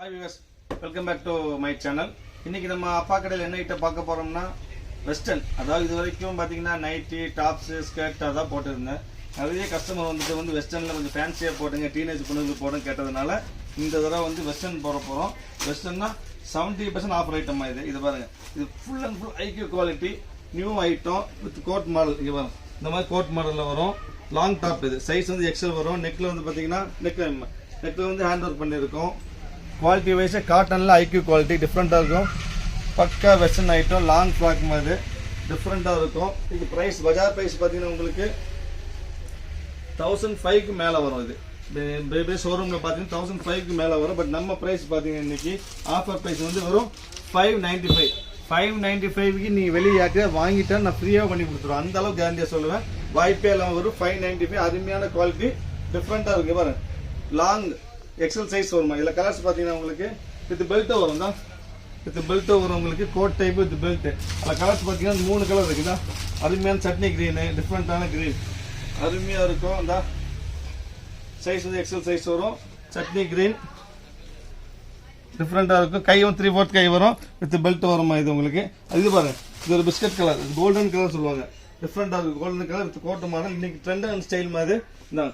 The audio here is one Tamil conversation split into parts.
Hi viewers welcome back to my channel இன்னைக்கு நம்ம அப்பா கடையில் என்ன ஐட்டம் பார்க்க போறோம்னா வெஸ்டர்ன் அதாவது இது வரைக்கும் பார்த்தீங்கன்னா நைட்டி டாப்ஸு ஸ்கர்ட் அதான் போட்டிருந்தேன். நிறைய கஸ்டமர் வந்துட்டு வந்து வெஸ்டர்னில் கொஞ்சம் ஃபேன்சியாக போட்டுங்க டீனேஜ் பொண்ணுங்களுக்கு போடும் கேட்டதுனால இந்த தடவை வந்து வெஸ்டர்ன் போட போகிறோம் வெஸ்டர்னா செவன்ட்டி பர்சன்ட் ஆஃபர் ஐட்டம் இது. இது பாருங்க. இது ஃபுல் அண்ட் ஃபுல் ஐக்கிய quality new item with coat model இது வரும் இந்த மாதிரி கோட் மாடலில் வரும். லாங் டாப் இது. சைஸ் வந்து எக்ஸல் வரும். நெக்கில் வந்து பார்த்தீங்கன்னா நெக் நெக்கில் வந்து ஹேண்ட் ஒர்க் பண்ணியிருக்கோம் குவாலிட்டி வைஸ் காட்டனில் ஐக்யூ குவாலிட்டி டிஃப்ரெண்ட்டாக இருக்கும். பக்கா வெஸ்டர்ன் ஐட்டம் லாங் ஃப்ராக் மாதிரி டிஃப்ரெண்ட்டாக இருக்கும். இது ப்ரைஸ் பஜார் ப்ரைஸ் பார்த்தீங்கன்னா உங்களுக்கு தௌசண்ட் ஃபைவ்க்கு மேலே வரும் இது. பேபி ஷோரூமில் பார்த்தீங்கன்னா தௌசண்ட் ஃபைவ்க்கு மேலே வரும். பட் நம்ம ப்ரைஸ் பார்த்தீங்கன்னா இன்னைக்கு ஆஃபர் ப்ரைஸ் வந்து வரும் five ninety five five ninety ஃபைவ்க்கு நீங்கள் வெளியே வெளியாக்க வாங்கிட்டா நான் ஃப்ரீயாக பண்ணி கொடுத்துருவேன். அந்த அளவுக்கு கேரண்டியாக சொல்லுவேன். வாய்ப்பே இல்லாமல் வரும் ஃபைவ் நைன்ட்டி ஃபைவ் அருமையான குவாலிட்டி டிஃப்ரெண்ட்டாக இருக்குது பாருங்கள் லாங் எக்ஸல் சைஸ் வருமா? இதில் கலர்ஸ் பார்த்தீங்கன்னா உங்களுக்கு வித் பெல்ட்டும் வரும் தான். வித் பெல்ட்டும் வரும் உங்களுக்கு கோட் டைப் வித் பெல்ட்டு அதில் கலர்ஸ் பார்த்தீங்கன்னா மூணு கலர் இருக்குதா? அருமையான சட்னி க்ரீனு டிஃப்ரெண்ட்டான க்ரீன் அருமையாக இருக்கும். அந்த சைஸ் வந்து எக்ஸல் சைஸ் வரும். சட்னி க்ரீன் டிஃப்ரெண்ட்டாக இருக்கும். கையும் த்ரீ ஃபோர்த் கை வரும். வித் பெல்ட் வருமா இது உங்களுக்கு? இது பாருங்கள் இது ஒரு பிஸ்கட் கலர் கோல்டன் கலர் சொல்லுவாங்க. டிஃப்ரெண்ட்டாக இருக்கும் golden colour with coat model இன்றைக்கி ட்ரெண்ட் அண்ட் ஸ்டைல் மாதிரி. இந்தாங்க.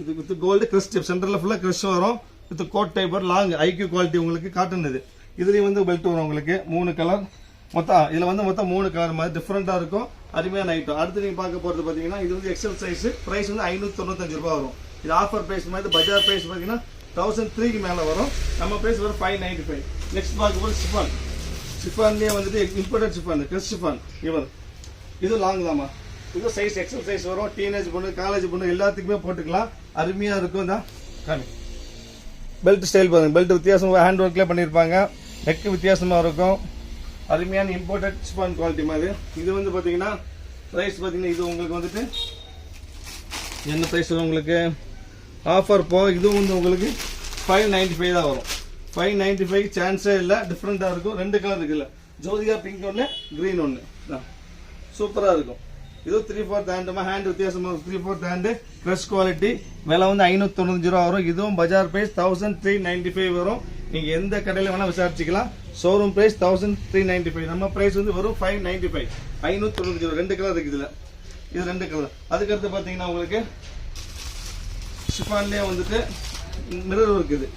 இது வித் கோல்டு கிரஷ் டைப் சென்டரில் ஃபுல்லாக கிரஷ் வரும். வித் கோட் டைப் வரும் லாங் ஐக்யூ குவாலிட்டி உங்களுக்கு காட்டன் இது இதுலேயும் வந்து பெல்ட் வரும் உங்களுக்கு. மூணு கலர் மொத்தம் இதில் வந்து மொத்தம் மூணு கலர் மாதிரி டிஃப்ரெண்ட்டாக இருக்கும். அருமையான ஐட்டம் அடுத்து நீங்கள் பார்க்க போகிறது பார்த்தீங்கன்னா இது வந்து எக்ஸல் சைஸ் ப்ரைஸ் வந்து ஐநூற்றி தொண்ணூத்தஞ்சு ரூபா வரும். இது ஆஃபர் ப்ரைஸ் மாதிரி பஜார் ப்ரைஸ் பார்த்தீங்கன்னா தௌசண்ட் த்ரீக்கு மேலே வரும். நம்ம ப்ரைஸ் வரும் ஃபைவ் நைன்டி ஃபைவ் நெக்ஸ்ட் பார்க்க போகிற சிஃபான் சிஃபான்லேயே வந்துட்டு இம்போர்ட்டட் சிஃபான் கிறிஸ் சிஃபான் இவர் இது லாங் தாம்மா. இது சைஸ் எக்ஸல் சைஸ் வரும். டீனேஜ் பொண்ணு காலேஜ் பொண்ணு எல்லாத்துக்குமே போட்டுக்கலாம். அருமையாக இருக்கும். தான் காமி. பெல்ட் ஸ்டைல் பாருங்க. பெல்ட் வித்தியாசம் ஹேண்ட் ஒர்க்லேயே பண்ணியிருப்பாங்க நெக்கு வித்தியாசமாக இருக்கும். அருமையான இம்போர்ட்டட் ஸ்பான் குவாலிட்டி மாதிரி. இது வந்து பார்த்தீங்கன்னா ப்ரைஸ் பார்த்தீங்கன்னா இது உங்களுக்கு வந்துட்டு என்ன ப்ரைஸ் வரும் உங்களுக்கு? ஆஃபர் போக இதுவும் வந்து உங்களுக்கு ஃபைவ் நைன்டி ஃபைவ் தான் வரும். ஃபைவ் நைன்டி ஃபைவ் சான்ஸே இல்லை டிஃப்ரெண்ட்டாக இருக்கும். ரெண்டு கலர் இருக்குல்ல. ஜோதிகா பிங்க் ஒன்று க்ரீன் ஒன்று தான் சூப்பராக இருக்கும். இது த்ரீ ஃபோர்த் ஹேண்டுமா ஹேண்ட் வித்தியாசமாக three fourth hand fresh quality விலை வந்து ஐநூற்றி தொண்ணூத்தஞ்சு ரூபா வரும். இதுவும் பஜார் price thousand three ninety five வரும். நீங்கள் எந்த கடையில் வேணால் விசாரிச்சிக்கலாம். Showroom price thousand three ninety five நம்ம ப்ரைஸ் வந்து வரும் ஃபைவ் நைன்டி ஃபைவ் ஐநூற்றி தொண்ணூத்தஞ்சு ரூபா ரெண்டு கலர் இருக்குது இதில். இது ரெண்டு கலர் அதுக்கடுத்து பார்த்தீங்கன்னா உங்களுக்கு ஷிஃபான்லேயே வந்துட்டு மிரர் ஒர்க் இது.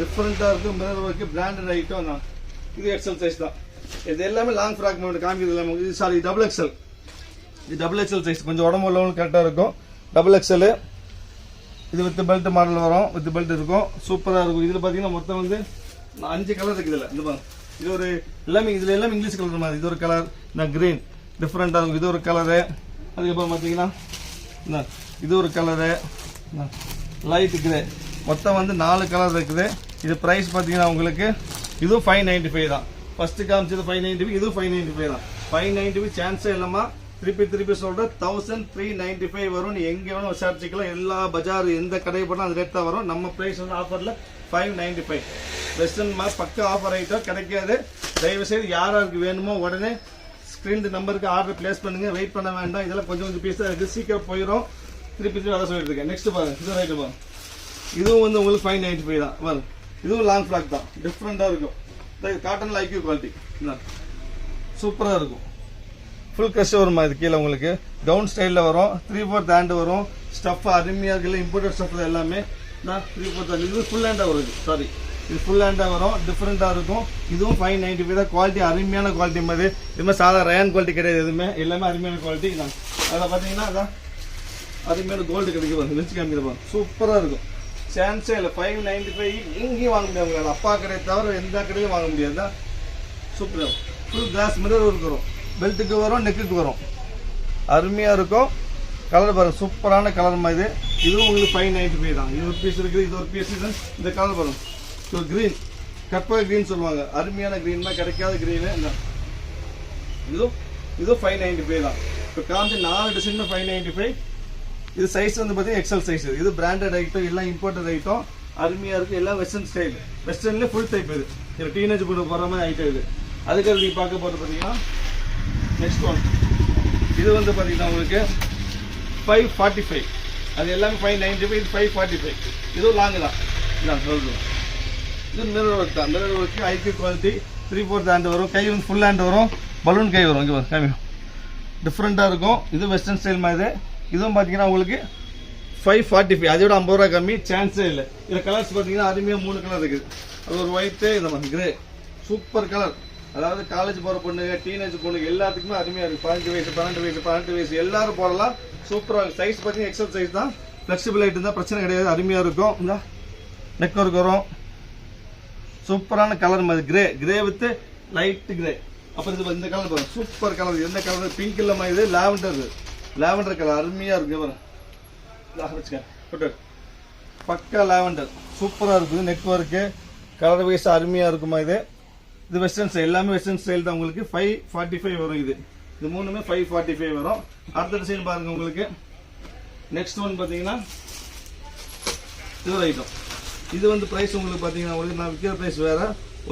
டிஃப்ரெண்ட்டாக இருக்கும் மிரர் ஒர்க்கு பிராண்டட் ஐட்டம் தான். இது எக்ஸல் சைஸ் தான். இது எல்லாமே லாங் ஃப்ராக் மட்டும் காமிக்கிறது எல்லாமே சாரி டபுள் எக்ஸல் இது டபுள் எக்ஸ்எல் சைஸ் கொஞ்சம் உடம்பு உள்ளவங்களுக்கு கரெக்டாக இருக்கும். டபுள் எக்ஸ்எல் இது வித் பெல்ட் மாடல் வரும். வித் பெல்ட் இருக்கும். சூப்பராக இருக்கும். இதில் பார்த்தீங்கன்னா மொத்தம் வந்து நான் அஞ்சு கலர் இருக்குது இதில். இந்த இது ஒரு எல்லாமே இதில் எல்லாமே இங்கிலீஷ் கலர் மாதிரி. இது ஒரு கலர் இந்த க்ரீன் டிஃப்ரெண்ட்டாக இருக்கும். இது ஒரு கலரு அதுக்கப்புறம் பார்த்தீங்கன்னா இது ஒரு கலரு லைட் கிரே மொத்தம் வந்து நாலு கலர் இருக்குது. இது ப்ரைஸ் பார்த்தீங்கன்னா உங்களுக்கு இதுவும் ஃபைவ் நைன்ட்டி ஃபைவ் தான். ஃபஸ்ட்டு காமிச்சது ஃபைவ் நைன்ட்டி ஃபைவ் இதுவும் ஃபைவ் நைன்ட்டி ஃபைவ் தான். ஃபைவ் நைன்ட்டி ஃபைவ் சான்ஸே இல்லாமல் திருப்பி திருப்பி சொல்கிறேன் தௌசண்ட் த்ரீ நைன்டி ஃபைவ் வரும் எங்கே வேணும் விசாரிச்சுக்கலாம். எல்லா பஜார் எந்த கடை போனால் அந்த ரேட் தான் வரும். நம்ம ப்ரைஸ் வந்து ஆஃபரில் ஃபைவ் நைன்டி ஃபைவ் வெஸ்டர்ன் மாதிரி பக்க ஆஃபர் ஐட்டம் கிடைக்காது. தயவு செய்து யாராருக்கு வேணுமோ உடனே ஸ்க்ரீன் நம்பருக்கு ஆர்டர் பிளேஸ் பண்ணுங்க. வெயிட் பண்ண வேண்டாம். இதெல்லாம் கொஞ்சம் கொஞ்சம் பீஸ் தான் இருக்குது. சீக்கிரம் போயிடும் திருப்பி திருப்பி அதை சொல்லிட்டு இருக்கேன். நெக்ஸ்ட் பாருங்க. இது ரைட்டு பாருங்க. இதுவும் வந்து உங்களுக்கு ஃபைவ் நைன்டி ஃபைவ் தான். பாருங்க. இதுவும் லாங் ஃப்ளாக் தான். டிஃப்ரெண்ட்டாக இருக்கும். காட்டன் லைக்யூ குவாலிட்டி சூப்பராக இருக்கும். ஃபுல் க்ரஷ் வருமா இது கீழே உங்களுக்கு. டவுன் ஸ்டைலில் வரும். த்ரீ ஃபோர்த் ஹேண்டு வரும் ஸ்டஃப் அருமையாக இருக்குல்ல இம்போர்ட்டட் ஸ்டஃப் எல்லாமே. நான் த்ரீ ஃபோர்த் ஹேண்ட் இது ஃபுல் ஹேண்டாக வருது. சாரி இது ஃபுல் ஹேண்டாக வரும். டிஃப்ரெண்ட்டாக இருக்கும். இதுவும் ஃபைவ் நைன்டி ஃபைவ் தான். குவாலிட்டி அருமையான குவாலிட்டி மாதிரி. இதுமாதிரி சாதா ரயான் குவாலிட்டி கிடையாது எதுவுமே. எல்லாமே அருமையான குவாலிட்டி தான். அதில் பார்த்தீங்கன்னா அதான் அருமையான கோல்டு கிடைக்கும் பாருங்க. வச்சு காமிக்கிறப்பா சூப்பராக இருக்கும். சான்ஸே இல்லை ஃபைவ் நைன்டி ஃபைவ் எங்கேயும் வாங்க முடியாது. உங்களால் அப்பா கடையை தவிர எந்த கடையிலும் வாங்க முடியாது. தான் சூப்பராக ஃபுல் கிளாஸ் மிரர் இருக்கிறோம். பெல்ட்டுக்கு வரும் நெக்குக்கு வரும். அருமையாக இருக்கும். கலர் பாருங்க சூப்பரான கலர் மாதிரி இதுவும் உங்களுக்கு ஃபைவ் நைன்டி ஃபைவ் தான். இது ஒரு பீஸ் இருக்குது இது ஒரு பீஸ் இருக்குது. இந்த கலர் பாருங்க. ஸோ க்ரீன் கற்பக க்ரீன் சொல்லுவாங்க. அருமையான க்ரீன் கிடைக்காத க்ரீனு இந்த இதுவும் இதுவும் ஃபைவ் நைன்டி ஃபைவ் தான். இப்போ காமிச்சு நாலு டிசைனுமே ஃபைவ் நைன்டி ஃபைவ் இது சைஸ் வந்து பார்த்தீங்கன்னா எக்ஸல் சைஸ் இது பிராண்டட் ஐட்டம் எல்லாம் இம்போர்ட்டட் ஐட்டம் அருமையாக இருக்குது எல்லாம் வெஸ்டர்ன் ஸ்டைல் வெஸ்டர்ன்லேயே ஃபுல் டைப் இது. டீனேஜ் பொண்ணு போகிற மாதிரி ஐட்டம் இது. அதுக்கு நீங்கள் பார்க்க போகிறது பார்த்தீங்கன்னா நெக்ஸ்ட் ஒன் இது வந்து பார்த்தீங்கன்னா உங்களுக்கு ஃபைவ் ஃபார்ட்டி ஃபைவ் அது எல்லாமே ஃபைவ் நைன்டி ஃபைவ் இது ஃபைவ் ஃபார்ட்டி ஃபைவ் இதுவும் லாங்கு தான். இதான் சொல்லுவோம் இது மிரர் ஒர்க் தான். Mirror work IQ quality three fourth hand வரும். கை வந்து ஃபுல் ஹேண்ட் வரும். பலூன் கை வரும். இங்கே கம்மி டிஃப்ரெண்ட்டாக இருக்கும். இது வெஸ்டர்ன் ஸ்டைல் மாதிரி. இதுவும் பார்த்தீங்கன்னா உங்களுக்கு ஃபைவ் ஃபார்ட்டி ஃபைவ் அதோட ஐம்பது ரூபா கம்மி. சான்ஸே இல்லை. இதில் கலர்ஸ் பார்த்தீங்கன்னா அருமையாக மூணு கலர் இருக்குது. அது ஒரு ஒயிட்டு இந்த மாதிரி கிரே சூப்பர் கலர் அதாவது காலேஜ் போகிற பொண்ணுங்க டீனேஜ் பொண்ணுங்க எல்லாத்துக்குமே அருமையாக இருக்குது பதினஞ்சு வயசு பன்னெண்டு வயசு பதினெட்டு வயசு. எல்லாரும் போடலாம். சூப்பராக இருக்கும் சைஸ் பார்த்தீங்கன்னா எக்ஸல் சைஸ் தான். ஃப்ளெக்சிபிள் ஆகிட்டு இருந்தால் பிரச்சனை கிடையாது. அருமையாக இருக்கும். இந்த நெக் ஒர்க் வரும். சூப்பரான கலர் மாதிரி grey grey with light grey அப்புறம் இது இந்த கலர் பாருங்க. சூப்பர் கலர் எந்த கலர் பிங்க் இல்லாம இது? லாவெண்டர் லாவெண்டர் கலர் அருமையா இருக்கு. பாருங்க. வச்சுக்க. பக்கா லாவெண்டர் சூப்பரா இருக்குது. நெக் ஒர்க்கு கலர் வைஸ் அருமையா இருக்குமா இது? இது வெஸ்டர்ன் ஸ்டைல் எல்லாமே வெஸ்டர்ன் ஸ்டைல் தான் உங்களுக்கு. ஃபைவ் ஃபார்ட்டி ஃபைவ் வரும் இது. இது மூணுமே ஃபைவ் ஃபார்ட்டி ஃபைவ் வரும். அடுத்த டிசைன் பாருங்க உங்களுக்கு. நெக்ஸ்ட் ஒன் பார்த்தீங்கன்னா இது ஐட்டம் இது வந்து பிரைஸ் உங்களுக்கு பார்த்தீங்கன்னா உங்களுக்கு நான் விற்கிற பிரைஸ் வேற.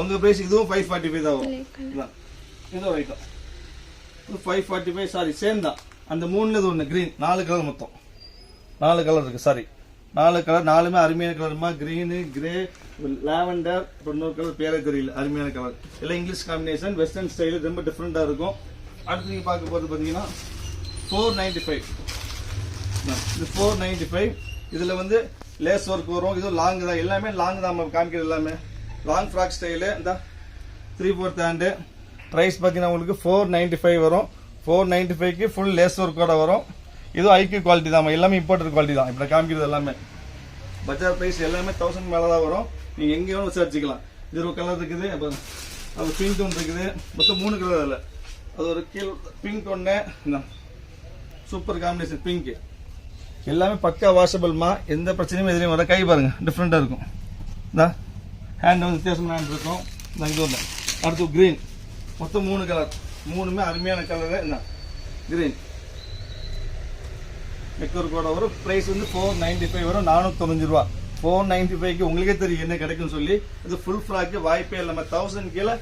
உங்க பிரைஸ் இதுவும் ஃபைவ் ஃபார்ட்டி ஃபைவ் தான் வரும். இது ஒரு ஐட்டம் இது five forty five sorry same தான். அந்த மூணுல இது ஒன்று க்ரீன் நாலு கலர் மொத்தம். நாலு கலர் இருக்கு சாரி நாலு கலர் நாலுமே அருமையான கலருமா க்ரீனு கிரே லாவெண்டர் இன்னொரு கலர் பேரே தெரியல அருமையான கலர் எல்லாம் இங்கிலீஷ் காம்பினேஷன் வெஸ்டர்ன் ஸ்டைலு ரொம்ப டிஃப்ரெண்ட்டாக இருக்கும். அடுத்து நீங்கள் பார்க்க போகிறது பார்த்தீங்கன்னா ஃபோர் நைன்டி ஃபைவ் இது ஃபோர் நைன்டி ஃபைவ் இதில் வந்து லேஸ் ஒர்க் வரும். இது லாங் தான். எல்லாமே லாங் தான் நம்ம காமிக்கிறது எல்லாமே. லாங் ஃப்ராக் ஸ்டைலு இந்த த்ரீ ஃபோர்த் ஹேண்டு ப்ரைஸ் பார்த்தீங்கன்னா உங்களுக்கு ஃபோர் நைன்ட்டி ஃபைவ் வரும் ஃபோர் நைன்ட்டி ஃபைவ்க்கு ஃபுல் லேஸ் ஒர்க்கோட வரும். இதுவும் ஐக்கியூ குவாலிட்டி தான் எல்லாமே இம்போர்ட்டர் குவாலிட்டி தான். இப்போ காமிக்கிறது எல்லாமே. பஜார் ப்ரைஸ் எல்லாமே தௌசண்ட் மேலே தான் வரும். நீங்கள் எங்கே வேணும் விசாரிச்சுக்கலாம். இது ஒரு கலர் இருக்குது அப்புறம் அது பிங்க் ஒன்று இருக்குது. மொத்தம் மூணு கலர் அதில். அது ஒரு கீழ் பிங்க் ஒன்று சூப்பர் காம்பினேஷன் பிங்க் எல்லாமே பக்கா வாஷபிள்மா எந்த பிரச்சனையும் எதுலையும் வர கை பாருங்க டிஃப்ரெண்ட்டாக இருக்கும். இந்த ஹேண்ட் வந்து வித்தியாசமான ஹேண்ட் இருக்கும். இந்த இது ஒன்று அடுத்து க்ரீன் மொத்தம் மூணு கலர் மூணுமே அருமையான கலரு என்ன க்ரீன் நெக்ஒர்க் கூட வரும் ப்ரைஸ் வந்து ஃபோர் நைன்டி ஃபைவ் வரும் நானூற்றி ரூபா. ஃபோர் நைன்டி ஃபைவ்க்கு உங்களுக்கே தெரியும் என்ன கிடைக்கும்னு சொல்லி. இது ஃபுல் ஃப்ராக்கு வாய்ப்பே இல்லை நம்ம தௌசண்ட் கீழே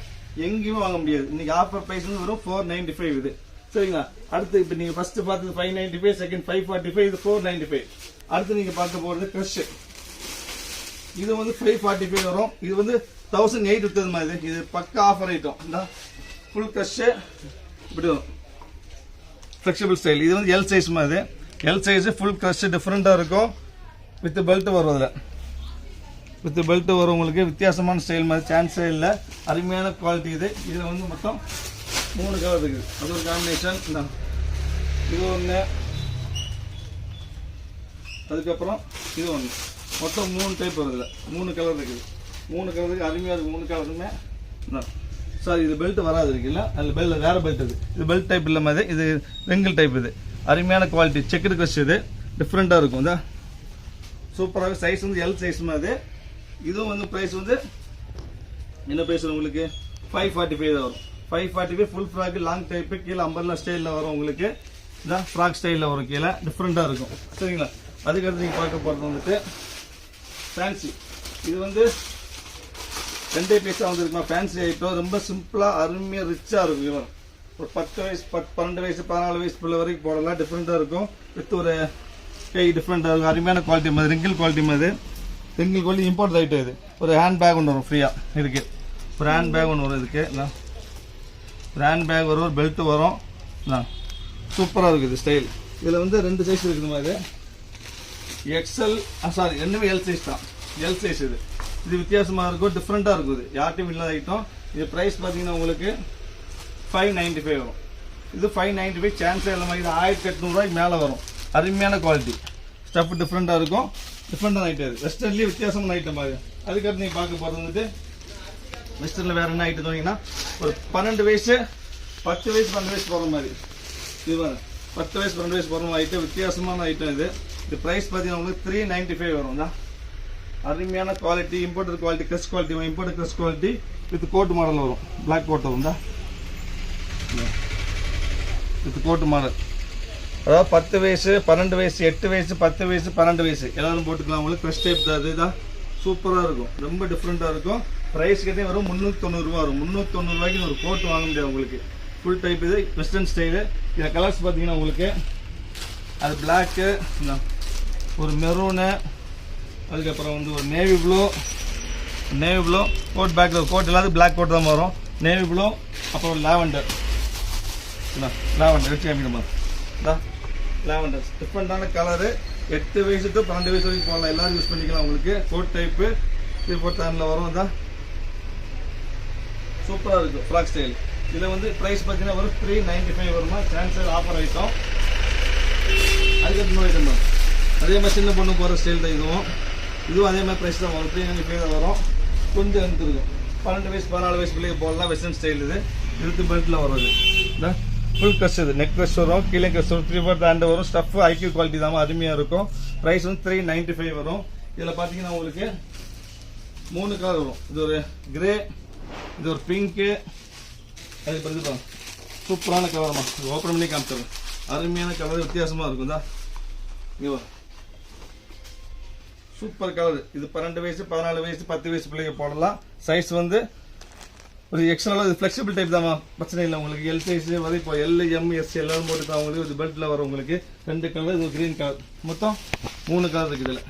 எங்கேயுமே வாங்க முடியாது. இன்னைக்கு ஆஃபர் ப்ரைஸ் வந்து வரும் ஃபோர் நைன்டி ஃபைவ் இது. சரிங்களா? அடுத்து இப்போ நீங்கள் ஃபர்ஸ்ட் பார்த்தது five ninety five second five forty five இது ஃபோர் நைன்டி ஃபைவ் அடுத்து நீங்கள் பார்க்க போகிறது க்ரஷ் இது வந்து ஃபைவ் ஃபார்ட்டி ஃபைவ் வரும். இது வந்து தௌசண்ட் எயிட் விட்டது மாதிரி. இது பக்கா ஆஃபர் ஐட்டம் இந்த ஃபுல் க்ரஷ்ஷு இப்படி வரும். ஃப்ளெக்சிபிள் ஸ்டைல் இது வந்து எல் சைஸ் மாதிரி. எல் சைஸ் ஃபுல் க்ரஷ் டிஃப்ரெண்ட்டாக இருக்கும். வித் பெல்ட் வரும் அதில் வித் பெல்ட் வரும் உங்களுக்கு வித்தியாசமான ஸ்டைல் மாதிரி சான்ஸே இல்லை. அருமையான குவாலிட்டி இது. இதில் வந்து மொத்தம் மூணு கலர் இருக்குது. அது ஒரு காம்பினேஷன் இந்த. இது ஒன்று அதுக்கப்புறம் இது ஒன்று மொத்தம் மூணு டைப் வருதுல மூணு கலர் இருக்குது. மூணு கலருக்கு அருமையாக இருக்குது மூணு கலருமே சாரி இது பெல்ட் வராது இருக்குல்ல அதில் பெல்ட் வேறு பெல்ட் இது இது பெல்ட் டைப் இல்லாமல் இது இது வெங்கல் டைப் இது. அருமையான குவாலிட்டி செக்குடு கஷ் இது டிஃப்ரெண்ட்டாக இருக்கும். இந்த. சூப்பராக சைஸ் வந்து எல் சைஸ் மாதிரி இதுவும் வந்து ப்ரைஸ் வந்து என்ன ப்ரைஸ் உங்களுக்கு? ஃபைவ் ஃபார்ட்டி ஃபைவ் தான் வரும். Five forty five full frock long type கீழே அம்பர்லா ஸ்டைலில் வரும் உங்களுக்கு. இதான் ஃப்ராக் ஸ்டைலில் வரும் கீழே. டிஃப்ரெண்ட்டாக இருக்கும். சரிங்களா? அதுக்கடுத்து நீங்கள் பார்க்க போகிறது வந்துட்டு ஃபேன்சி இது வந்து ரெண்டே பீஸாக வந்துருக்குமா? ஃபேன்சி ஐட்டம் ரொம்ப சிம்பிளாக அருமையாக ரிச்சாக இருக்கும். இவன் ஒரு பத்து வயசு பத் பன்னெண்டு வயசு பதினாலு வயசு பிள்ளை வரைக்கும் போடலாம். டிஃப்ரெண்ட்டாக இருக்கும். வித் ஒரு கை டிஃப்ரெண்ட்டாக இருக்கும். அருமையான குவாலிட்டி மாதிரி ரிங்கிள் குவாலிட்டி மாதிரி. ரிங்கிள் குவாலிட்டி இம்போர்ட் ஐட்டம் இது. ஒரு ஹேண்ட் பேக் ஒன்று வரும் ஃப்ரீயாக இதுக்கு ஒரு ஹேண்ட் பேக் ஒன்று வரும் இதுக்கு. ஒரு ஹேண்ட் பேக் வரும் ஒரு பெல்ட்டு வரும். சூப்பராக இருக்குது ஸ்டைல் இதில் வந்து ரெண்டு சைஸ் இருக்குது மாதிரி எக்ஸ்எல் சாரி ரெண்டுமே எல் சைஸ் தான். எல் சைஸ் இது. இது வித்தியாசமாக இருக்கும் டிஃப்ரெண்ட்டாக இருக்குது யார்ட்டையும் இல்லாத ஐட்டம் இது ப்ரைஸ் பார்த்தீங்கன்னா உங்களுக்கு ஃபைவ் நைன்டி ஃபைவ் வரும் இது ஃபைவ் நைன்டி ஃபைவ் சான்ஸே இல்லாமல் இது ஆயிரத்தி எட்நூறுவாய்க்கு மேலே வரும். அருமையான குவாலிட்டி ஸ்டஃப் டிஃப்ரெண்ட்டாக இருக்கும். டிஃப்ரெண்டான ஐட்டம் இருக்குது வெஸ்டர்ன்லேயே வித்தியாசமான ஐட்டம் மாதிரி அதுக்கடுத்து நீங்கள் பார்க்க போகிறது வந்துட்டு வெஸ்டர்னில் வேறு என்ன ஐட்டம் வாங்கினா ஒரு பன்னெண்டு வயசு பத்து வயசு பன்னெண்டு வயசு போகிற மாதிரி. இது பாருங்க. பத்து வயசு பன்னெண்டு வயசு போகிற மாதிரி ஐட்டம் வித்தியாசமான ஐட்டம் இது. இது ப்ரைஸ் பார்த்தீங்கன்னா உங்களுக்கு த்ரீ நைன்டி ஃபைவ் வரும் தான். அருமையான quality imported quality crush quality imported crush quality with coat model வரும். பிளாக் கோட் வரும்டா தான் வித் கோட் மாடல் அதாவது பத்து வயசு பன்னெண்டு வயசு எட்டு வயசு பத்து வயசு பன்னெண்டு வயசு. எல்லாரும் போட்டுக்கலாம். உங்களுக்கு க்ரஷ் டைப் தான். இதுதான் சூப்பராக இருக்கும். ரொம்ப டிஃப்ரெண்ட்டாக இருக்கும். ப்ரைஸ் கிட்டே வரும் முந்நூற்றி தொண்ணூறுரூவா வரும். முந்நூற்றி தொண்ணூறுரூவாய்க்கு ஒரு கோட் வாங்க முடியாது உங்களுக்கு. ஃபுல் டைப் இது வெஸ்டர்ன் ஸ்டைலு இதில் கலர்ஸ் பார்த்தீங்கன்னா உங்களுக்கு அது பிளாக்கு ஒரு மெரூனு அதுக்கப்புறம் வந்து ஒரு navy blue navy blue coat back coat எல்லாத்துக்கும் பிளாக் கோட் தான் வரும். நேவி ப்ளூ அப்புறம் லாவெண்டர் லாவெண்டர் வச்சு காமிக்கணுமா? இதா லாவெண்டர் டிஃப்ரெண்டான கலரு எட்டு வயசு டு பன்னெண்டு வயசு வரைக்கும் போகலாம் எல்லாரும் யூஸ் பண்ணிக்கலாம் உங்களுக்கு. கோட் டைப்பு த்ரீ ஃபோர் டேனில் வரும். தான் சூப்பராக இருக்கும் ஃப்ராக் ஸ்டைல் இதில் வந்து ப்ரைஸ் பார்த்தீங்கன்னா வரும் த்ரீ நைன்ட்டி ஃபைவ் வருமா சான்சல் ஆஃபர் ஐட்டம் அதுக்கப்புறம் ஐட்டம் அதே மாதிரி சின்ன பொண்ணு போகிற ஸ்டைல் தான் இதுவும். இதுவும் அதே மாதிரி ப்ரைஸ் தான் வரும். த்ரீ நைன்ட்டி ஃபைவ் தான் வரும். கொஞ்சம் எடுத்துருக்கும் பன்னெண்டு வயசு பதினாலு வயசு பிள்ளைங்க போடலாம். வெஸ்டர்ன் ஸ்டைல் இது. இழுத்து பெல்ட்டில் வரும் இது. ஃபுல் கஸ் இது. நெக் க்ரெஷ் வரும் கீழே கஸ் வரும் த்ரீ ஃபோர் ஹேண்ட் வரும் ஸ்டஃப் ஐக்யூ குவாலிட்டி தான் அருமையாக இருக்கும். ப்ரைஸ் வந்து த்ரீ நைன்ட்டி ஃபைவ் வரும். இதில் பார்த்தீங்கன்னா உங்களுக்கு மூணு கலர் வரும். இது ஒரு கிரே இது ஒரு பிங்க்கு அது பிறகு சூப்பரான கலர்மா இது ஓப்பன் பண்ணி காமிச்சிடுறேன். அருமையான கலர் வித்தியாசமாக இருக்கும். தான் இங்கே சூப்பர் கலர் இது பன்னெண்டு வயசு பதினாலு வயசு பத்து வயசு பிள்ளைங்க போடலாம். சைஸ் வந்து ஒரு எக்ஸ்ட்ரா இது ஃப்ளெக்சிபிள் டைப் தான் பிரச்சனை இல்லை உங்களுக்கு எல் சைஸ் வந்து இப்போ எல் எம் எஸ் எல்லாரும் போட்டு தான் உங்களுக்கு இது பெல்ட்டில் வரும் உங்களுக்கு. ரெண்டு கலர் இது கிரீன் கலர் மொத்தம் மூணு கலர் இருக்குது இதில்.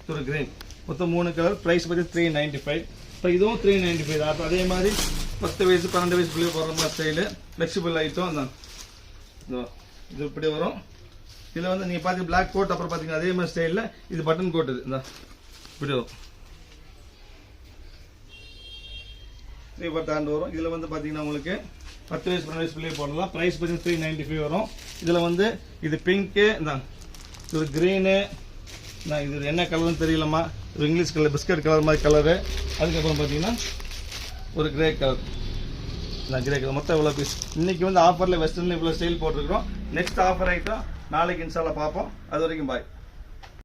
இது ஒரு கிரீன் மொத்தம் மூணு கலர் ப்ரைஸ் பற்றி த்ரீ நைன்டி ஃபைவ் இப்போ இதுவும் த்ரீ நைன்டி ஃபைவ் அப்போ அதே மாதிரி பத்து வயசு பன்னெண்டு வயசு போகிற போடுற மாதிரி ஸ்டைலு ஃப்ளெக்சிபிள் ஐட்டம் தான் இது இப்படி வரும். இதில் வந்து நீங்கள் பார்த்து பிளாக் கோட் அப்புறம் பார்த்தீங்கன்னா அதே மாதிரி ஸ்டைலில் இது பட்டன் கோட் இது. இந்த இப்படி வரும். த்ரீ பத்தாண்டு வரும். இதில் வந்து பார்த்தீங்கன்னா உங்களுக்கு பத்து வயசு பன்னெண்டு வயசு போடலாம். ப்ரைஸ் பார்த்தீங்கன்னா த்ரீ நைன்ட்டி ஃபைவ் வரும். இதில் வந்து இது பிங்க்கு இந்த இது க்ரீனு நான் இது என்ன கலர்னு தெரியலம்மா. ஒரு இங்கிலீஷ் கலர் பிஸ்கட் கலர் மாதிரி கலரு அதுக்கப்புறம் பார்த்தீங்கன்னா ஒரு கிரே கலர் நான் கிரே கலர் மொத்தம் இவ்வளோ பீஸ் இன்னைக்கு வந்து ஆஃபரில் வெஸ்டர்னில் இவ்வளோ ஸ்டைல் போட்டிருக்கிறோம். நெக்ஸ்ட் ஆஃபர் ஐட்டம் நாளைக்கு இன்ஷால்லா பார்ப்போம். அது வரைக்கும் பாய்